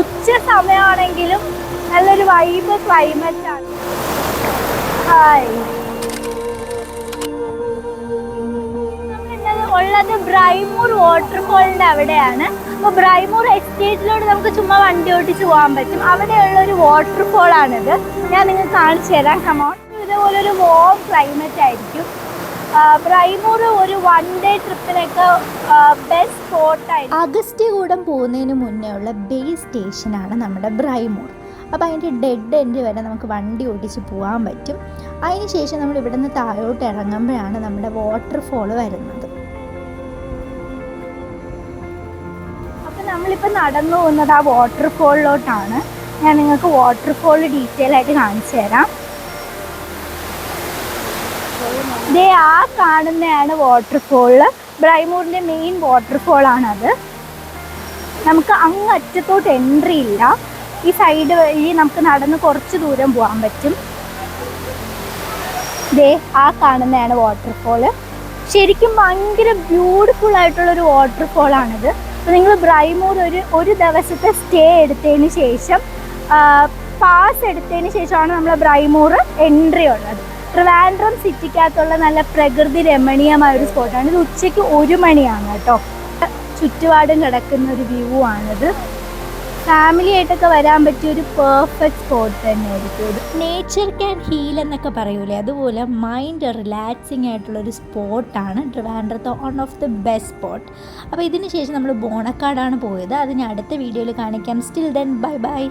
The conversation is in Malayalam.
ഉച്ച സമയമാണെങ്കിലും നല്ലൊരു വൈബ് ക്ലൈമറ്റ് ആണ്. ഹായ് ഉള്ളത് ബ്രൈമൂർ വാട്ടർഫോളിന്റെ അവിടെയാണ്. അപ്പോൾ ബ്രൈമൂർ എസ്റ്റേറ്റിലോട്ട് നമുക്ക് ചുമ്മാ വണ്ടി ഓടിച്ച് പോകാൻ പറ്റും. അവിടെയുള്ള ഒരു വാട്ടർഫോൾ ആണിത്. ഞാൻ നിങ്ങൾക്ക് കാണിച്ചു തരാം. കമോൺ ഇതുപോലെ ഒരു വോം ക്ലൈമറ്റ് ആയിരിക്കും. കൂടം ഒരു വൺ ഡേ ട്രിപ്പിനൊക്കെ ബെസ്റ്റ് അഗസ്ത്യകൂടം പോകുന്നതിന് മുന്നേ ഉള്ള ബേസ് സ്റ്റേഷനാണ് നമ്മുടെ ബ്രൈമൂർ. അപ്പോൾ അതിന്റെ ഡെഡ് എൻഡ് വരെ നമുക്ക് വണ്ടി ഓടിച്ച് പോകാൻ പറ്റും. അതിന് ശേഷം നമ്മൾ ഇവിടെ നിന്ന് താഴോട്ട് ഇറങ്ങുമ്പോഴാണ് നമ്മുടെ വാട്ടർഫോൾ വരുന്നത്. അപ്പോൾ നമ്മളിപ്പോൾ നടന്നു പോകുന്നത് ആ വാട്ടർഫോളിലോട്ടാണ് ഞാൻ നിങ്ങൾക്ക് വാട്ടർഫോൾ ഡീറ്റെയിൽ ആയിട്ട് കാണിച്ചു തരാം. ദേ ആ കാണുന്നതാണ് വാട്ടർഫോൾ ബ്രൈമൂറിന്റെ മെയിൻ വാട്ടർഫോൾ വാട്ടർഫോളാണത് നമുക്ക് അങ്ങ് അറ്റത്തോട്ട് എൻട്രി ഇല്ല. ഈ സൈഡ് വഴി നമുക്ക് നടന്ന് കുറച്ച് ദൂരം പോകാൻ പറ്റും. ദേ ആ കാണുന്നതാണ് വാട്ടർഫോൾ ശരിക്കും ഭയങ്കര ബ്യൂട്ടിഫുൾ ആയിട്ടുള്ള ഒരു വാട്ടർഫോൾ ആണിത്. അപ്പോൾ നിങ്ങൾ ബ്രൈമൂർ ഒരു ഒരു ദിവസത്തെ സ്റ്റേ എടുത്തതിന് ശേഷം പാസ് എടുത്തതിന് ശേഷമാണ് നമ്മൾ ബ്രൈമൂർ എൻട്രി ഉള്ളത്. ട്രിവാൻഡ്രം സിറ്റിക്കകത്തുള്ള നല്ല പ്രകൃതി രമണീയമായ ഒരു സ്പോട്ടാണ്. ഇത് ഉച്ചയ്ക്ക് ഒരു മണിയാണ് കേട്ടോ. ചുറ്റുപാടും കിടക്കുന്ന ഒരു വ്യൂ ആണിത്. ഫാമിലി ആയിട്ടൊക്കെ വരാൻ പറ്റിയ ഒരു പെർഫെക്റ്റ് സ്പോട്ട് തന്നെയായിരിക്കും ഇത്. നേച്ചർ ക്യാൻ ഹീൽ എന്നൊക്കെ പറയൂലേ? അതുപോലെ മൈൻഡ് റിലാക്സിങ് ആയിട്ടുള്ള ഒരു സ്പോട്ടാണ് ട്രിവാൻഡ്രത്തെ one of the best spot അപ്പോൾ ഇതിന് ശേഷം നമ്മൾ ബോണക്കാടാണ് പോയത്. അതിന് അടുത്ത വീഡിയോയിൽ കാണിക്കാം. Still then bye bye